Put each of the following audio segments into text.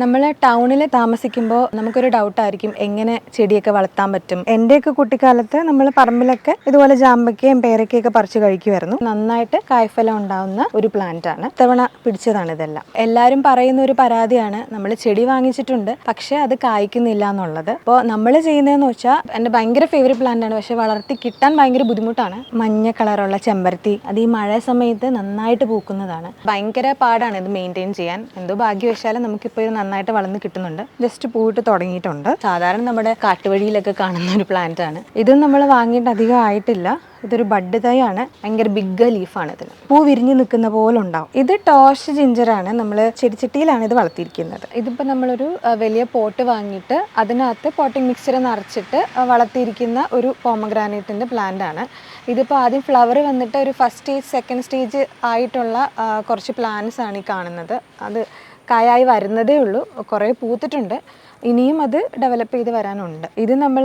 നമ്മൾ ടൗണിൽ താമസിക്കുമ്പോൾ നമുക്കൊരു ഡൗട്ടായിരിക്കും എങ്ങനെ ചെടിയൊക്കെ വളർത്താൻ പറ്റും. എന്റെയൊക്കെ കുട്ടിക്കാലത്ത് നമ്മൾ പറമ്പിലൊക്കെ ഇതുപോലെ ജാമ്പയ്ക്കയും പേരയ്ക്കയൊക്കെ പറിച്ച് കഴിക്കുമായിരുന്നു നന്നായിട്ട് കായ്ഫലം ഉണ്ടാവുന്ന ഒരു പ്ലാന്റ് ആണ്. ഇത്തവണ പിടിച്ചതാണ് ഇതെല്ലാം. എല്ലാവരും പറയുന്ന ഒരു പരാതിയാണ് നമ്മൾ ചെടി വാങ്ങിച്ചിട്ടുണ്ട് പക്ഷേ അത് കായ്ക്കുന്നില്ല എന്നുള്ളത്. അപ്പോൾ നമ്മൾ ചെയ്യുന്നതെന്ന് വെച്ചാൽ എന്റെ ഭയങ്കര ഫേവറേറ്റ് പ്ലാന്റ് ആണ്. പക്ഷേ വളർത്തി കിട്ടാൻ ഭയങ്കര ബുദ്ധിമുട്ടാണ്. മഞ്ഞ കളറുള്ള ചെമ്പരത്തി അത് ഈ മഴ സമയത്ത് നന്നായിട്ട് പൂക്കുന്നതാണ്. ഭയങ്കര പാടാണ് ഇത് മെയിന്റെയിൻ ചെയ്യാൻ. എന്തോ ഭാഗ്യവശാലും നമുക്കിപ്പോൾ ഇത് നന്നായിട്ട് വളർന്ന് കിട്ടുന്നുണ്ട്. ജസ്റ്റ് പൂവിട്ട് തുടങ്ങിയിട്ടുണ്ട്. സാധാരണ നമ്മുടെ കാട്ടുവഴിയിലൊക്കെ കാണുന്ന ഒരു പ്ലാന്റ് ആണ്. ഇത് നമ്മൾ വാങ്ങിയിട്ട് അധികം ആയിട്ടില്ല. ഇതൊരു ബഡ് തൈയാണ് ഭയങ്കര ബിഗ് ലീഫാണ് ഇതിന്. പൂ വിരിഞ്ഞു നിൽക്കുന്ന പോലെ ഉണ്ടാവും. ഇത് ടോർച്ച് ആണ്. നമ്മൾ ചെടിച്ചട്ടിയിലാണ് ഇത് വളർത്തിയിരിക്കുന്നത്. ഇതിപ്പോൾ നമ്മളൊരു വലിയ പോട്ട് വാങ്ങിയിട്ട് അതിനകത്ത് പോട്ടിംഗ് മിക്സർ നിറച്ചിട്ട് വളർത്തിയിരിക്കുന്ന ഒരു പോമഗ്രാനൈറ്റിന്റെ പ്ലാന്റ് ആണ്. ഇതിപ്പോൾ ആദ്യം ഫ്ലവർ വന്നിട്ട് ഒരു ഫസ്റ്റ് സ്റ്റേജ് സെക്കൻഡ് സ്റ്റേജ് ആയിട്ടുള്ള കുറച്ച് പ്ലാന്റ്സ് ആണ് ഈ കാണുന്നത്. അത് കായായി വരുന്നതേ ഉള്ളൂ. കുറേ പൂത്തിട്ടുണ്ട്. ഇനിയും അത് ഡെവലപ്പ് ചെയ്ത് വരാനുണ്ട്. ഇത് നമ്മൾ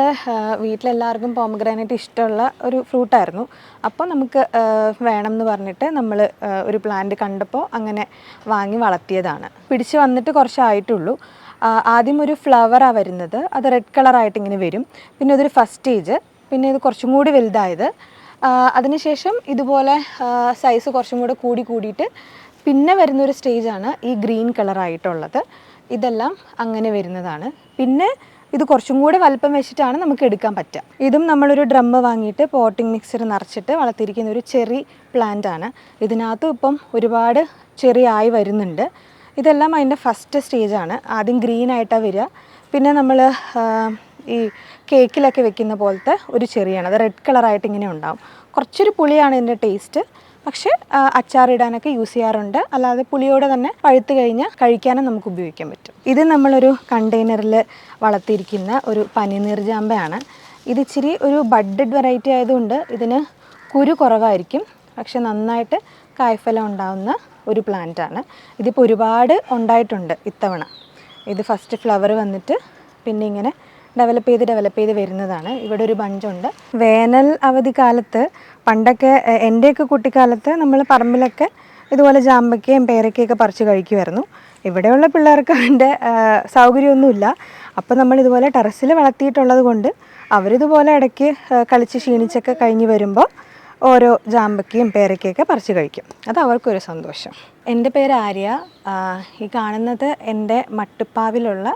വീട്ടിലെല്ലാവർക്കും പോമഗ്രാനൈറ്റ് ഇഷ്ടമുള്ള ഒരു ഫ്രൂട്ടായിരുന്നു അപ്പോൾ നമുക്ക് വേണം എന്ന് പറഞ്ഞിട്ട് നമ്മൾ ഒരു പ്ലാന്റ് കണ്ടപ്പോൾ അങ്ങനെ വാങ്ങി വളർത്തിയതാണ്. പിടിച്ച് വന്നിട്ട് കുറച്ചായിട്ടുള്ളൂ. ആദ്യം ഒരു ഫ്ലവറാണ് വരുന്നത്. അത് റെഡ് കളറായിട്ട് ഇങ്ങനെ വരും. പിന്നെ അതൊരു ഫസ്റ്റ് സ്റ്റേജ് പിന്നെ ഇത് കുറച്ചും കൂടി വലുതായത്. അതിനുശേഷം ഇതുപോലെ സൈസ് കുറച്ചും കൂടെ കൂടി കൂടിയിട്ട് പിന്നെ വരുന്നൊരു സ്റ്റേജാണ് ഈ ഗ്രീൻ കളറായിട്ടുള്ളത്. ഇതെല്ലാം അങ്ങനെ വരുന്നതാണ്. പിന്നെ ഇത് കുറച്ചും കൂടെ വലുപ്പം വെച്ചിട്ടാണ് നമുക്ക് എടുക്കാൻ പറ്റുക. ഇതും നമ്മളൊരു ഡ്രമ്മ് വാങ്ങിയിട്ട് പോട്ടിംഗ് മിക്സർ നിറച്ചിട്ട് വളർത്തിയിരിക്കുന്ന ഒരു ചെറി പ്ലാന്റ് ആണ്. ഇതിനകത്തും ഇപ്പം ഒരുപാട് ചെറി ആയി വരുന്നുണ്ട്. ഇതെല്ലാം അതിന്റെ ഫസ്റ്റ് സ്റ്റേജാണ് ആദ്യം ഗ്രീൻ ആയിട്ടാണ് വരിക. പിന്നെ നമ്മൾ ഈ കേക്കിലൊക്കെ വെക്കുന്ന പോലത്തെ ഒരു ചെറിയാണ്. അത് റെഡ് കളറായിട്ട് ഇങ്ങനെ ഉണ്ടാവും. കുറച്ചൊരു പുളിയാണ് ഇതിന്റെ ടേസ്റ്റ്. പക്ഷേ അച്ചാറിടാനൊക്കെ യൂസ് ചെയ്യാറുണ്ട്. അല്ലാതെ പുളിയോടെ തന്നെ പഴുത്ത് കഴിഞ്ഞാൽ കഴിക്കാനും നമുക്ക് ഉപയോഗിക്കാൻ പറ്റും. ഇത് നമ്മളൊരു കണ്ടെയ്നറിൽ വളർത്തിയിരിക്കുന്ന ഒരു പനിനീർ ജാമ്പയാണ്. ഇത് ഇച്ചിരി ഒരു ബഡ്ഡഡ് വെറൈറ്റി ആയതുകൊണ്ട് ഇതിന് കുരു കുറവായിരിക്കും. പക്ഷെ നന്നായിട്ട് കായ്ഫലം ഉണ്ടാവുന്ന ഒരു പ്ലാന്റാണ് ഇതിപ്പോൾ ഒരുപാട് ഉണ്ടായിട്ടുണ്ട് ഇത്തവണ. ഇത് ഫസ്റ്റ് ഫ്ലവർ വന്നിട്ട് പിന്നെ ഇങ്ങനെ ഡെവലപ്പ് ചെയ്ത് ഡെവലപ്പ് ചെയ്ത് വരുന്നതാണ്. ഇവിടെ ഒരു ബഞ്ചുണ്ട്. വേനൽ അവധി കാലത്ത് പണ്ടൊക്കെ എന്റെയൊക്കെ കുട്ടിക്കാലത്ത് നമ്മൾ പറമ്പിലൊക്കെ ഇതുപോലെ ജാമ്പയ്ക്കയും പേരയ്ക്കയൊക്കെ പറിച്ച് കഴിക്കുമായിരുന്നു ഇവിടെയുള്ള പിള്ളേർക്ക് അതിന്റെ സൗകര്യമൊന്നുമില്ല. അപ്പോൾ നമ്മൾ ഇതുപോലെ ടെറസിൽ വളർത്തിയിട്ടുള്ളത് കൊണ്ട് അവരിതുപോലെ ഇടയ്ക്ക് കളിച്ച് ക്ഷീണിച്ചൊക്കെ കഴിഞ്ഞ് വരുമ്പോൾ ഓരോ ജാമ്പയ്ക്കയും പേരക്കയൊക്കെ പറിച്ച് കഴിക്കും. അത് അവർക്കൊരു സന്തോഷം. എന്റെ പേര് ആര്യ. ഈ കാണുന്നത് എന്റെ മട്ടുപ്പാവിലുള്ള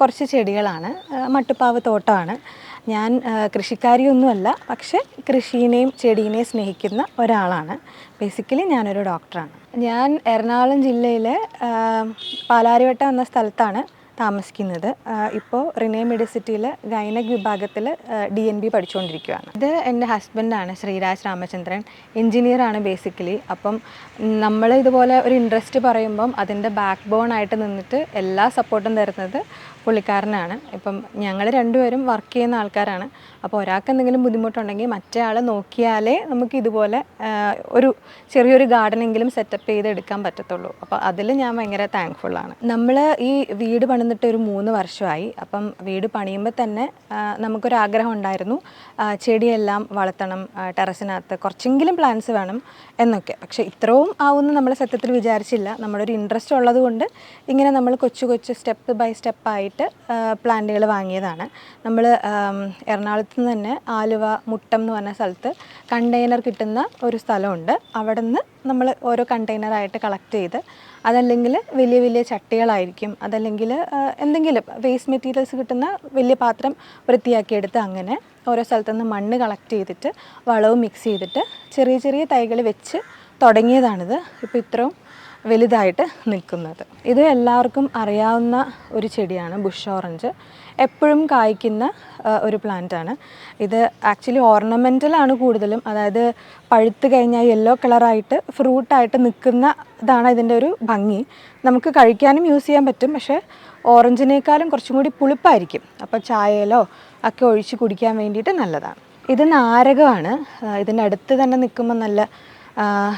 കുറച്ച് ചെടികളാണ്. മട്ടുപ്പാവ് തോട്ടമാണ്. ഞാൻ കൃഷിക്കാരിയൊന്നുമല്ല പക്ഷേ കൃഷീനെയും ചെടീനെയും സ്നേഹിക്കുന്ന ഒരാളാണ്. ബേസിക്കലി ഞാനൊരു ഡോക്ടറാണ് ഞാൻ എറണാകുളം ജില്ലയിലെ പാലാരിവട്ടം എന്ന സ്ഥലത്താണ് താമസിക്കുന്നത്. ഇപ്പോൾ റിനേ മെഡിസിറ്റിയിൽ ഗൈനക് വിഭാഗത്തിൽ ഡി എൻ ബി പഠിച്ചുകൊണ്ടിരിക്കുകയാണ് ഇത് എന്റെ ഹസ്ബൻഡാണ് ശ്രീരാജ് രാമചന്ദ്രൻ. എൻജിനീയറാണ് ബേസിക്കലി. അപ്പം നമ്മൾ ഇതുപോലെ ഒരു ഇൻട്രസ്റ്റ് പറയുമ്പം അതിന്റെ ബാക്ക് ബോൺ ആയിട്ട് നിന്നിട്ട് എല്ലാ സപ്പോർട്ടും തരുന്നത് പുള്ളിക്കാരനാണ്. ഇപ്പം ഞങ്ങൾ രണ്ടുപേരും വർക്ക് ചെയ്യുന്ന ആൾക്കാരാണ്. അപ്പോൾ ഒരാൾക്ക് എന്തെങ്കിലും ബുദ്ധിമുട്ടുണ്ടെങ്കിൽ മറ്റേ ആൾ നോക്കിയാലേ നമുക്ക് ഇതുപോലെ ഒരു ചെറിയൊരു ഗാർഡനെങ്കിലും സെറ്റപ്പ് ചെയ്ത് എടുക്കാൻ പറ്റത്തുള്ളൂ. അപ്പോൾ അതിൽ ഞാൻ ഭയങ്കര താങ്ക്ഫുള്ളാണ് നമ്മൾ ഈ വീട് പണിതിട്ട് ഒരു മൂന്ന് വർഷമായി. അപ്പം വീട് പണിയുമ്പോൾ തന്നെ നമുക്കൊരു ആഗ്രഹം ഉണ്ടായിരുന്നു. ചെടിയെല്ലാം വളർത്തണം ടെറസിനകത്ത് കുറച്ചെങ്കിലും പ്ലാന്റ്സ് വേണം എന്നൊക്കെ. പക്ഷേ ഇത്രയും ആവുമെന്ന് നമ്മൾ സത്യത്തിൽ വിചാരിച്ചില്ല. നമ്മുടെ ഒരു ഇൻട്രസ്റ്റ് ഉള്ളതുകൊണ്ട് ഇങ്ങനെ നമ്മൾ കൊച്ചു കൊച്ചു സ്റ്റെപ്പ് ബൈ സ്റ്റെപ്പായിട്ട് പ്ലാന്റുകൾ വാങ്ങിയതാണ്. നമ്മൾ എറണാകുളത്ത് നിന്ന് തന്നെ ആലുവ മുട്ടം എന്ന് പറഞ്ഞ സ്ഥലത്ത് കണ്ടെയ്നർ കിട്ടുന്ന ഒരു സ്ഥലമുണ്ട്. അവിടെ നിന്ന് നമ്മൾ ഓരോ കണ്ടെയ്നറായിട്ട് കളക്ട് ചെയ്ത് അതല്ലെങ്കിൽ വലിയ വലിയ ചട്ടികളായിരിക്കും അതല്ലെങ്കിൽ എന്തെങ്കിലും വേസ്റ്റ് മെറ്റീരിയൽസ് കിട്ടുന്ന വലിയ പാത്രം വൃത്തിയാക്കിയെടുത്ത് അങ്ങനെ ഓരോ സ്ഥലത്തു നിന്ന് മണ്ണ് കളക്ട് ചെയ്തിട്ട് വളവും മിക്സ് ചെയ്തിട്ട് ചെറിയ ചെറിയ തൈകൾ വെച്ച് തുടങ്ങിയതാണിത് ഇപ്പോൾ ഇത്രയും വലുതായിട്ട് നിൽക്കുന്നത്. ഇത് എല്ലാവർക്കും അറിയാവുന്ന ഒരു ചെടിയാണ് ബുഷ് ഓറഞ്ച് എപ്പോഴും കായ്ക്കുന്ന ഒരു പ്ലാന്റാണ് ഇത് ആക്ച്വലി ഓർണമെന്റലാണ് കൂടുതലും. അതായത് പഴുത്ത് കഴിഞ്ഞാൽ യെല്ലോ കളറായിട്ട് ഫ്രൂട്ടായിട്ട് നിൽക്കുന്ന ഇതാണ് ഇതിന്റെ ഒരു ഭംഗി. നമുക്ക് കഴിക്കാനും യൂസ് ചെയ്യാൻ പറ്റും. പക്ഷേ ഓറഞ്ചിനേക്കാളും കുറച്ചും കൂടി പുളിപ്പായിരിക്കും. അപ്പോൾ ചായയിലോ ഒക്കെ ഒഴിച്ച് കുടിക്കാൻ വേണ്ടിയിട്ട് നല്ലതാണ്. ഇത് നാരകമാണ്. ഇതിന്റെ അടുത്ത് തന്നെ നിൽക്കുമ്പോൾ നല്ല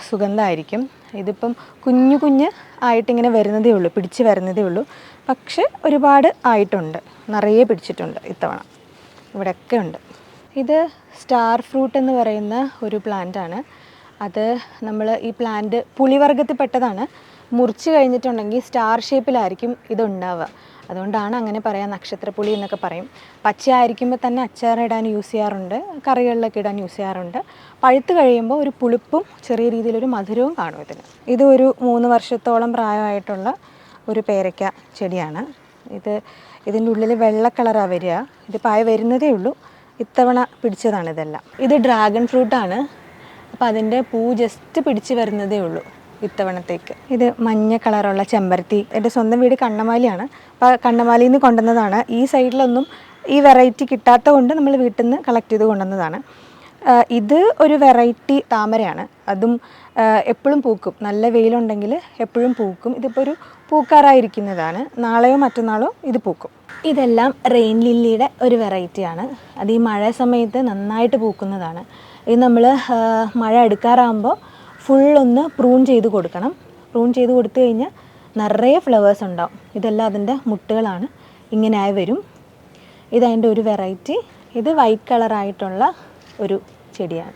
സുഗന്ധമായിരിക്കും. ഇതിപ്പം കുഞ്ഞു കുഞ്ഞ് ആയിട്ടിങ്ങനെ വരുന്നതേ ഉള്ളൂ പിടിച്ച് വരുന്നതേ ഉള്ളൂ. പക്ഷെ ഒരുപാട് ആയിട്ടുണ്ട് നിറയെ പിടിച്ചിട്ടുണ്ട് ഇത്തവണ. ഇവിടെയൊക്കെ ഉണ്ട്. ഇത് സ്റ്റാർ ഫ്രൂട്ട് എന്ന് പറയുന്ന ഒരു പ്ലാന്റാണ് അത് നമ്മൾ ഈ പ്ലാന്റ് പുളിവർഗത്തിൽപ്പെട്ടതാണ് മുറിച്ച് കഴിഞ്ഞിട്ടുണ്ടെങ്കിൽ സ്റ്റാർ ഷേപ്പിലായിരിക്കും ഇത് ഉണ്ടാവുക അതുകൊണ്ടാണ് അങ്ങനെ പറയാം നക്ഷത്രപ്പുളി എന്നൊക്കെ പറയും. പച്ച ആയിരിക്കുമ്പോൾ തന്നെ അച്ചാറിടാൻ യൂസ് ചെയ്യാറുണ്ട് കറികളിലൊക്കെ ഇടാൻ യൂസ് ചെയ്യാറുണ്ട്. പഴുത്ത് കഴിയുമ്പോൾ ഒരു പുളിപ്പും ചെറിയ രീതിയിലൊരു മധുരവും കാണും ഇതിന്. ഇത് ഒരു മൂന്ന് വർഷത്തോളം പ്രായമായിട്ടുള്ള ഒരു പേരയ്ക്ക ചെടിയാണ്. ഇത് ഇതിന്റെ ഉള്ളിൽ വെള്ള കളറാണ് വരിക. ഇത് പായ വരുന്നതേ ഉള്ളൂ. ഇത്തവണ പിടിച്ചതാണ് ഇതെല്ലാം. ഇത് ഡ്രാഗൺ ഫ്രൂട്ടാണ്. അപ്പോൾ അതിന്റെ പൂ ജസ്റ്റ് പിടിച്ച് വരുന്നതേ ഉള്ളൂ. ഇത്തവണത്തേക്ക്. ഇത് മഞ്ഞ കളറുള്ള ചെമ്പരത്തി. എന്റെ സ്വന്തം വീട് കണ്ണമാലിയാണ്. അപ്പോൾ കണ്ണമാലിയിൽ നിന്ന് കൊണ്ടുവന്നതാണ്. ഈ സൈഡിലൊന്നും ഈ വെറൈറ്റി കിട്ടാത്ത കൊണ്ട് നമ്മൾ വീട്ടിൽ നിന്ന് കളക്ട് ചെയ്ത് കൊണ്ടുവന്നതാണ്. ഇത് ഒരു വെറൈറ്റി താമരയാണ്. അതും എപ്പോഴും പൂക്കും. നല്ല വെയിലുണ്ടെങ്കിൽ എപ്പോഴും പൂക്കും. ഇതിപ്പോൾ ഒരു പൂക്കാറായിരിക്കുന്നതാണ്. നാളെയോ മറ്റന്നാളോ ഇത് പൂക്കും. ഇതെല്ലാം റെയിൻ ലില്ലിയുടെ ഒരു വെറൈറ്റിയാണ്. അത് ഈ മഴ സമയത്ത് നന്നായിട്ട് പൂക്കുന്നതാണ്. ഇത് നമ്മൾ മഴ എടുക്കാറാകുമ്പോൾ ഫുള്ളൊന്ന് പ്രൂൺ ചെയ്ത് കൊടുക്കണം. പ്രൂൺ ചെയ്ത് കൊടുത്തു കഴിഞ്ഞാൽ നിറയെ ഫ്ലവേഴ്സ് ഉണ്ടാവും. ഇതെല്ലാം അതിന്റെ മുട്ടുകളാണ്. ഇങ്ങനെയായി വരും. ഇതതിന്റെ ഒരു വെറൈറ്റി ഇത് വൈറ്റ് കളറായിട്ടുള്ള ഒരു ചെടിയാണ്.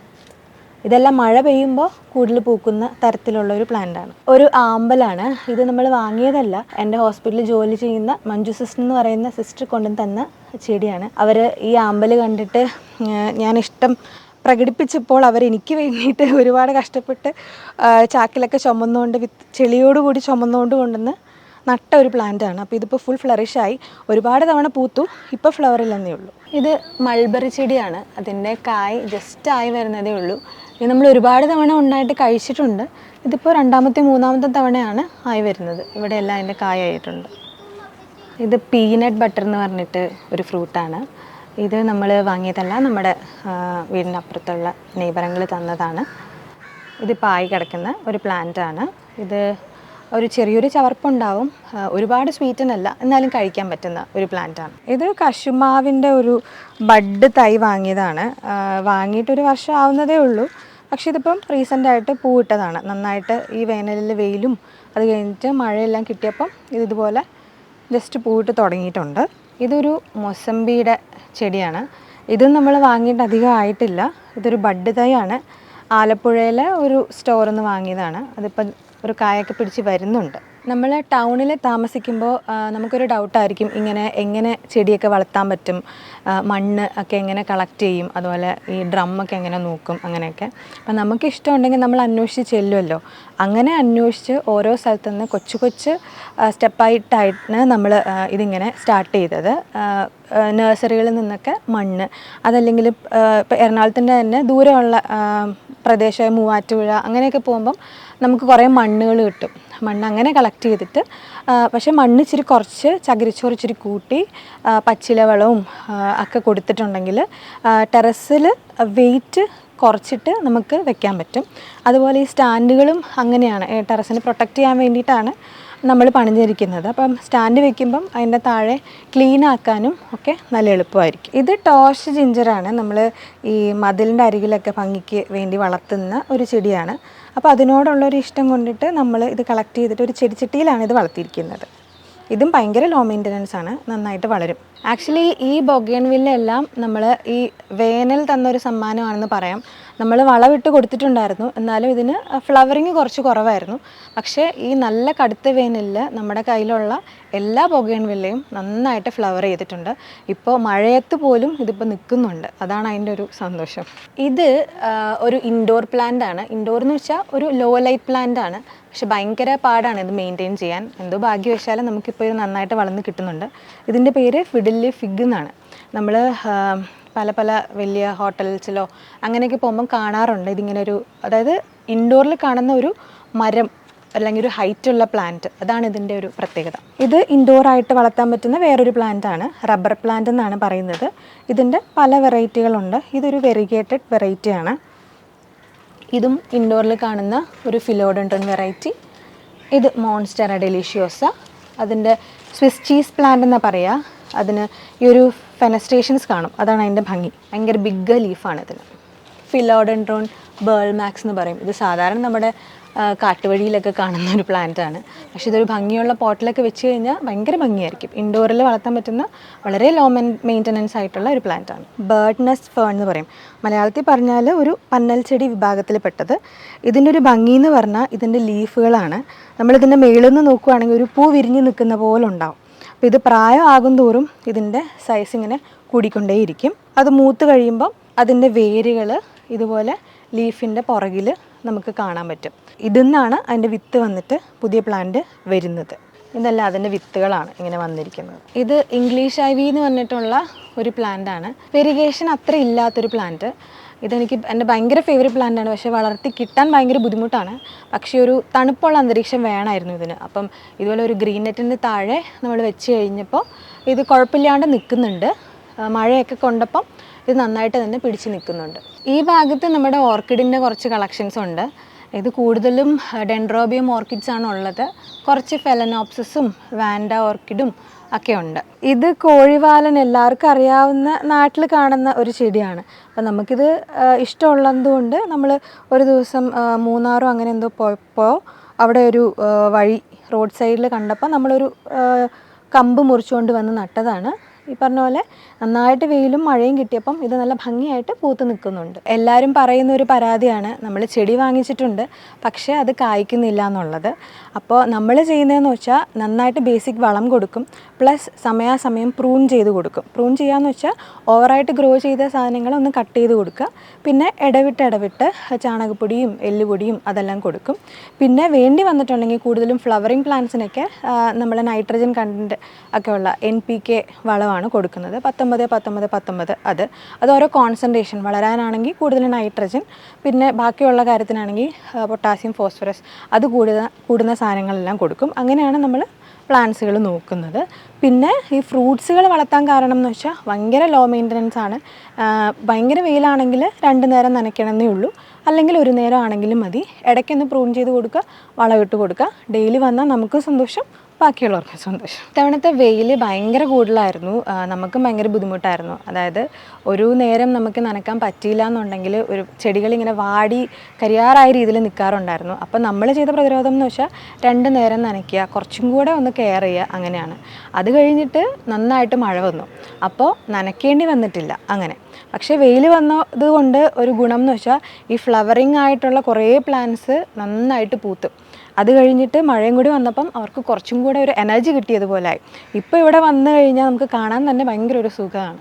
ഇതെല്ലാം മഴ പെയ്യുമ്പോൾ കൂടുതൽ പൂക്കുന്ന തരത്തിലുള്ള ഒരു പ്ലാന്റാണ് ഒരു ആമ്പലാണ്. ഇത് നമ്മൾ വാങ്ങിയതല്ല. എന്റെ ഹോസ്പിറ്റലിൽ ജോലി ചെയ്യുന്ന മഞ്ജു സിസ്റ്റർ എന്ന് പറയുന്ന സിസ്റ്റർ കൊണ്ടു തന്ന ചെടിയാണ്. അവർ ഈ ആമ്പൽ കണ്ടിട്ട് ഞാൻ ഇഷ്ടം പ്രകടിപ്പിച്ചപ്പോൾ അവർ എനിക്ക് വേണ്ടിയിട്ട് ഒരുപാട് കഷ്ടപ്പെട്ട് ചാക്കിലൊക്കെ ചുമന്നുകൊണ്ട് വിത്ത് ചെളിയോടുകൂടി ചുമന്നുകൊണ്ട് കൊണ്ടുവന്ന് നട്ട ഒരു പ്ലാന്റ് ആണ്. അപ്പോൾ ഇതിപ്പോൾ ഫുൾ ഫ്ലറിഷായി ഒരുപാട് തവണ പൂത്തു ഇപ്പോൾ ഫ്ലവറില്ലെന്നേ ഉള്ളൂ. ഇത് മൾബറി ചെടിയാണ്. അതിന്റെ കായ് ജസ്റ്റ് ആയി വരുന്നതേ ഉള്ളൂ. ഇത് നമ്മൾ ഒരുപാട് തവണ ഉണ്ടായിട്ട് കഴിച്ചിട്ടുണ്ട്. ഇതിപ്പോൾ രണ്ടാമത്തെ മൂന്നാമത്തെ തവണയാണ് ആയി വരുന്നത്. ഇവിടെ എല്ലാം അതിന്റെ കായ ആയിട്ടുണ്ട് ഇത് പീനട്ട് ബട്ടർ എന്ന് പറഞ്ഞിട്ട് ഒരു ഫ്രൂട്ടാണ് ഇത് നമ്മൾ വാങ്ങിയതല്ല നമ്മുടെ വീടിനപ്പുറത്തുള്ള നെയ്ബറങ്ങൾ തന്നതാണ്. ഇതിപ്പോൾ ആയി കിടക്കുന്ന ഒരു പ്ലാന്റ് ആണ്. ഇത് ഒരു ചെറിയൊരു ചവർപ്പുണ്ടാവും ഒരുപാട് സ്വീറ്റനല്ല എന്നാലും കഴിക്കാൻ പറ്റുന്ന ഒരു പ്ലാന്റാണ് ഇത് കശുമാവിന്റെ ഒരു ബഡ് തൈ വാങ്ങിയതാണ്. വാങ്ങിയിട്ടൊരു വർഷം ആവുന്നതേ ഉള്ളൂ. പക്ഷേ ഇതിപ്പം റീസെന്റ് ആയിട്ട് പൂവിട്ടതാണ് നന്നായിട്ട് ഈ വേനലിൽ വെയിലും അത് കഴിഞ്ഞിട്ട് മഴയെല്ലാം കിട്ടിയപ്പം ഇത് ഇതുപോലെ ജസ്റ്റ് പൂവിട്ട് തുടങ്ങിയിട്ടുണ്ട്. ഇതൊരു മൊസമ്പിയുടെ ചെടിയാണ്. ഇതും നമ്മൾ വാങ്ങിയിട്ട് അധികം ആയിട്ടില്ല. ഇതൊരു ബഡ് തൈയാണ്. ആലപ്പുഴയിലെ ഒരു സ്റ്റോറിൽ നിന്ന് വാങ്ങിയതാണ്. അതിപ്പം ഒരു കായൊക്കെ പിടിച്ച് വരുന്നുണ്ട്. നമ്മൾ ടൗണിൽ താമസിക്കുമ്പോൾ നമുക്കൊരു ഡൗട്ടായിരിക്കും ഇങ്ങനെ എങ്ങനെ ചെടിയൊക്കെ വളർത്താൻ പറ്റും. മണ്ണ് ഒക്കെ എങ്ങനെ കളക്ട് ചെയ്യും അതുപോലെ ഈ ഡ്രമ്മൊക്കെ എങ്ങനെ നോക്കും അങ്ങനെയൊക്കെ. അപ്പം നമുക്ക് ഇഷ്ടമുണ്ടെങ്കിൽ നമ്മൾ അന്വേഷിച്ച് ചെല്ലുമല്ലോ അങ്ങനെ അന്വേഷിച്ച് ഓരോ സ്ഥലത്തു നിന്ന് കൊച്ചു കൊച്ചു സ്റ്റെപ്പായിട്ടാണ് നമ്മൾ ഇതിങ്ങനെ സ്റ്റാർട്ട് ചെയ്തത്. നഴ്സറികളിൽ നിന്നൊക്കെ മണ്ണ് അതല്ലെങ്കിൽ ഇപ്പോൾ എറണാകുളത്തിന്റെ തന്നെ ദൂരമുള്ള പ്രദേശമായ മൂവാറ്റുപുഴ അങ്ങനെയൊക്കെ പോകുമ്പം നമുക്ക് കുറേ മണ്ണുകൾ കിട്ടും. മണ്ണ് അങ്ങനെ കളക്ട് ചെയ്തിട്ട് പക്ഷെ മണ്ണ് ഇച്ചിരി കുറച്ച് ചകിരിച്ചോറ് ഇച്ചിരി കൂട്ടി പച്ചില വളവും ഒക്കെ കൊടുത്തിട്ടുണ്ടെങ്കിൽ ടെറസിൽ വെയിറ്റ് കുറച്ചിട്ട് നമുക്ക് വെക്കാൻ പറ്റും. അതുപോലെ ഈ സ്റ്റാൻഡുകളും അങ്ങനെയാണ് ടെറസിനെ പ്രൊട്ടക്റ്റ് ചെയ്യാൻ വേണ്ടിയിട്ടാണ് നമ്മൾ പണിഞ്ഞിരിക്കുന്നത്. അപ്പം സ്റ്റാൻഡ് വെക്കുമ്പം അതിന്റെ താഴെ ക്ലീൻ ആക്കാനും ഒക്കെ നല്ല എളുപ്പമായിരിക്കും. ഇത് ടോഷ് ജിഞ്ചറാണ് നമ്മൾ ഈ മതിലിന്റെ അരികിലൊക്കെ ഭംഗിക്ക് വേണ്ടി വളർത്തുന്ന ഒരു ചെടിയാണ്. അപ്പോൾ അതിനോടുള്ള ഒരു ഇഷ്ടം കൊണ്ടിട്ട് നമ്മൾ ഇത് കളക്ട് ചെയ്തിട്ട് ഒരു ചെടിച്ചട്ടിയിലാണ് ഇത് വളർത്തിയിരിക്കുന്നത്. ഇതും ഭയങ്കര ലോ മെയിന്റനൻസ് ആണ്. നന്നായിട്ട് വളരും. ആക്ച്വലി ഈ ബൊഗേൺവില്ലെല്ലാം നമ്മൾ ഈ വേനൽ തന്നൊരു സമ്മാനമാണെന്ന് പറയാം. നമ്മൾ വളവിട്ട് കൊടുത്തിട്ടുണ്ടായിരുന്നു. എന്നാലും ഇതിന് ഫ്ലവറിങ് കുറച്ച് കുറവായിരുന്നു. പക്ഷേ ഈ നല്ല കടുത്ത വേനലിൽ നമ്മുടെ കയ്യിലുള്ള എല്ലാ ബൊഗേൺവില്ലയും നന്നായിട്ട് ഫ്ലവർ ചെയ്തിട്ടുണ്ട്. ഇപ്പോൾ മഴയത്ത് പോലും ഇതിപ്പോൾ നിൽക്കുന്നുണ്ട്. അതാണ് അതിന്റെ ഒരു സന്തോഷം. ഇത് ഒരു ഇൻഡോർ പ്ലാന്റ് ആണ്. ഇൻഡോർ എന്ന് വെച്ചാൽ ഒരു ലോ ലൈറ്റ് പ്ലാന്റ് ആണ്. പക്ഷെ ഭയങ്കര പാടാണ് ഇത് മെയിന്റെയിൻ ചെയ്യാൻ. എന്തോ ഭാഗ്യവശാലും നമുക്കിപ്പോൾ ഇത് നന്നായിട്ട് വളർന്ന് കിട്ടുന്നുണ്ട്. ഇതിന്റെ പേര് ഫിഡില്ലി ഫിഗ് എന്നാണ്. നമ്മൾ പല പല വലിയ ഹോട്ടൽസിലോ അങ്ങനെയൊക്കെ പോകുമ്പം കാണാറുണ്ട്. ഇതിങ്ങനെ ഒരു അതായത് ഇൻഡോറിൽ കാണുന്ന ഒരു മരം അല്ലെങ്കിൽ ഒരു ഹൈറ്റ് ഉള്ള പ്ലാന്റ് അതാണ് ഇതിന്റെ ഒരു പ്രത്യേകത. ഇത് ഇൻഡോർ ആയിട്ട് വളർത്താൻ പറ്റുന്ന വേറൊരു പ്ലാന്റ് ആണ്. റബ്ബർ പ്ലാന്റ് എന്നാണ് പറയുന്നത്. ഇതിന്റെ പല വെറൈറ്റികളുണ്ട് ഇതൊരു വെറിഗേറ്റഡ് വെറൈറ്റിയാണ് ഇതും ഇൻഡോറിൽ കാണുന്ന ഒരു ഫിലോഡൻട്രൻ വെറൈറ്റി ഇത് മോൺസ്റ്റർ ഡെലിഷ്യോസ അതിന്റെ സ്വിസ് ചീസ് പ്ലാന്റ് എന്നാ പറയുക അതിന് ഈ ഒരു ഫെനസ്ട്രേഷൻസ് കാണും. അതാണ് അതിന്റെ ഭംഗി. ഭയങ്കര ബിഗ് ലീഫാണ് ഇതിന്. ഫിലോഡൻഡ്രോൺ ബേൾ മാക്സ് എന്ന് പറയും. ഇത് സാധാരണ നമ്മുടെ കാട്ടുവഴിയിലൊക്കെ കാണുന്ന ഒരു പ്ലാന്റ് ആണ്. പക്ഷേ ഇതൊരു ഭംഗിയുള്ള പോട്ടിലൊക്കെ വെച്ച് കഴിഞ്ഞാൽ ഭയങ്കര ഭംഗിയായിരിക്കും. ഇൻഡോറിൽ വളർത്താൻ പറ്റുന്ന വളരെ ലോ മെയിന്റനൻസ് ആയിട്ടുള്ള ഒരു പ്ലാന്റ് ആണ്. ബേർഡ് നെസ്റ്റ് ഫേൺ എന്ന് പറയും. മലയാളത്തിൽ പറഞ്ഞാൽ ഒരു പന്നൽ ചെടി വിഭാഗത്തിൽ പെട്ടത്. ഇതിന്റെ ഒരു ഭംഗി എന്ന് പറഞ്ഞാൽ ഇതിന്റെ ലീഫുകളാണ് നമ്മളിതിന്റെ മേളിൽ നിന്ന് നോക്കുകയാണെങ്കിൽ ഒരു പൂ വിരിഞ്ഞ് നിൽക്കുന്ന പോലെ ഉണ്ടാവും. അപ്പോൾ ഇത് പ്രായമാകും തോറും ഇതിന്റെ സൈസ് ഇങ്ങനെ കൂടിക്കൊണ്ടേയിരിക്കും. അത് മൂത്ത് കഴിയുമ്പം അതിന്റെ വേരുകൾ ഇതുപോലെ ലീഫിന്റെ പുറകിൽ നമുക്ക് കാണാൻ പറ്റും. ഇതിൽ നിന്നാണ് അതിന്റെ വിത്ത് വന്നിട്ട് പുതിയ പ്ലാന്റ് വരുന്നത്. ഇതെല്ലാം അതിന്റെ വിത്തുകളാണ് ഇങ്ങനെ വന്നിരിക്കുന്നത്. ഇത് ഇംഗ്ലീഷ് ഐ വി എന്ന് പറഞ്ഞിട്ടുള്ള ഒരു പ്ലാന്റ് ആണ്. വെരിഗേഷൻ അത്ര ഇല്ലാത്തൊരു പ്ലാന്റ് ഇതെനിക്ക് എന്റെ ഭയങ്കര ഫേവറേറ്റ് പ്ലാന്റ് ആണ്. പക്ഷേ വളർത്തി കിട്ടാൻ ഭയങ്കര ബുദ്ധിമുട്ടാണ്. പക്ഷേ ഒരു തണുപ്പുള്ള അന്തരീക്ഷം വേണമായിരുന്നു ഇതിന്. അപ്പം ഇതുപോലെ ഒരു ഗ്രീൻ നെറ്റിന്റെ താഴെ നമ്മൾ വെച്ച് കഴിഞ്ഞപ്പോൾ ഇത് കുഴപ്പമില്ലാണ്ട് നിൽക്കുന്നുണ്ട്. മഴയൊക്കെ കൊണ്ടപ്പം ഇത് നന്നായിട്ട് തന്നെ പിടിച്ചു നിൽക്കുന്നുണ്ട്. ഈ ഭാഗത്ത് നമ്മുടെ ഓർക്കിഡിന്റെ കുറച്ച് കളക്ഷൻസ് ഉണ്ട്. ഇത് കൂടുതലും ഡെൻഡ്രോബിയം ഓർക്കിഡ്സ് ആണ് ഉള്ളത്. കുറച്ച് ഫെലനോപ്സസും വാൻഡ ഓർക്കിഡും ഒക്കെ ഉണ്ട്. ഇത് കോഴിവാലൻ എല്ലാവർക്കും അറിയാവുന്ന നാട്ടിൽ കാണുന്ന ഒരു ചെടിയാണ്. അപ്പം നമുക്കിത് ഇഷ്ടമുള്ളതുകൊണ്ട് നമ്മൾ ഒരു ദിവസം മൂന്നാറോ അങ്ങനെ എന്തോ പോയപ്പോൾ അവിടെ ഒരു വഴി റോഡ് സൈഡിൽ കണ്ടപ്പോൾ നമ്മളൊരു കമ്പ് മുറിച്ചുകൊണ്ട് വന്ന് നട്ടതാണ്. ഈ പറഞ്ഞ പോലെ നന്നായിട്ട് വെയിലും മഴയും കിട്ടിയപ്പം ഇത് നല്ല ഭംഗിയായിട്ട് പൂത്ത് നിൽക്കുന്നുണ്ട്. എല്ലാവരും പറയുന്ന ഒരു പരാതിയാണ്. നമ്മൾ ചെടി വാങ്ങിച്ചിട്ടുണ്ട്. പക്ഷേ അത് കായ്ക്കുന്നില്ല എന്നുള്ളത്. അപ്പോൾ നമ്മൾ ചെയ്യുന്നതെന്ന് വെച്ചാൽ നന്നായിട്ട് ബേസിക് വളം കൊടുക്കും. പ്ലസ് സമയാസമയം പ്രൂൺ ചെയ്ത് കൊടുക്കും. പ്രൂൺ ചെയ്യാന്ന് വെച്ചാൽ ഓവറായിട്ട് ഗ്രോ ചെയ്ത സാധനങ്ങൾ ഒന്ന് കട്ട് ചെയ്ത് കൊടുക്കുക. പിന്നെ ഇടവിട്ട് ഇടവിട്ട് ചാണകപ്പൊടിയും എല്ലുപൊടിയും അതെല്ലാം കൊടുക്കും. പിന്നെ വേണ്ടി വന്നിട്ടുണ്ടെങ്കിൽ കൂടുതലും ഫ്ലവറിങ് പ്ലാന്റ്സിനൊക്കെ നമ്മൾ നൈട്രജൻ കണ്ടന്റ് ഒക്കെ ഉള്ള എൻ പി കെ വളമാണ്. കൊടുക്കുന്നത്. പത്തൊമ്പത് പത്തൊമ്പത് പത്തൊമ്പത്. അത്. അത് ഓരോ കോൺസെൻട്രേഷൻ വളരാനാണെങ്കിൽ കൂടുതൽ നൈട്രജൻ പിന്നെ ബാക്കിയുള്ള കാര്യത്തിനാണെങ്കിൽ പൊട്ടാസ്യം ഫോസ്ഫറസ് അത് കൂടുന്ന കൂടുന്ന സാധനങ്ങളെല്ലാം കൊടുക്കും. അങ്ങനെയാണ് നമ്മൾ പ്ലാന്റ്സുകൾ നോക്കുന്നത്. പിന്നെ ഈ ഫ്രൂട്ട്സുകൾ വളർത്താൻ കാരണം എന്ന് വെച്ചാൽ ഭയങ്കര ലോ മെയിന്റനൻസ് ആണ്. ഭയങ്കര വെയിലാണെങ്കിൽ രണ്ട് നേരം നനയ്ക്കണമെന്നേ ഉള്ളൂ. അല്ലെങ്കിൽ ഒരു നേരം ആണെങ്കിലും മതി. ഇടയ്ക്കൊന്ന് പ്രൂൺ ചെയ്ത് കൊടുക്കുക വളമിട്ട് കൊടുക്കുക. ഡെയിലി വന്നാൽ നമുക്ക് സന്തോഷം. ബാക്കിയുള്ളവർക്ക് സന്തോഷം. ഇത്തവണത്തെ വെയിൽ ഭയങ്കര കൂടുതലായിരുന്നു. നമുക്കും ഭയങ്കര ബുദ്ധിമുട്ടായിരുന്നു. അതായത് ഒരു നേരം നമുക്ക് നനക്കാൻ പറ്റിയില്ല എന്നുണ്ടെങ്കിൽ ഒരു ചെടികൾ ഇങ്ങനെ വാടി കരിയാറായ രീതിയിൽ നിൽക്കാറുണ്ടായിരുന്നു അപ്പോൾ നമ്മൾ ചെയ്ത പ്രതിരോധം എന്ന് വെച്ചാൽ രണ്ട് നേരം നനയ്ക്കുക കുറച്ചും കൂടെ ഒന്ന് കെയർ ചെയ്യുക അങ്ങനെയാണ്. അത് കഴിഞ്ഞിട്ട് നന്നായിട്ട് മഴ വന്നു. അപ്പോൾ നനയ്ക്കേണ്ടി വന്നിട്ടില്ല അങ്ങനെ. പക്ഷേ വെയിൽ വന്നതുകൊണ്ട് ഒരു ഗുണം എന്ന് വെച്ചാൽ ഈ ഫ്ലവറിങ് ആയിട്ടുള്ള കുറേ പ്ലാന്റ്സ് നന്നായിട്ട് പൂത്തു. അത് കഴിഞ്ഞിട്ട് മഴയും കൂടി വന്നപ്പം അവർക്ക് കുറച്ചും കൂടെ ഒരു എനർജി കിട്ടിയതുപോലെ ആയി. ഇപ്പോൾ ഇവിടെ വന്നു കഴിഞ്ഞാൽ നമുക്ക് കാണാൻ തന്നെ ഭയങ്കര ഒരു സുഖമാണ്.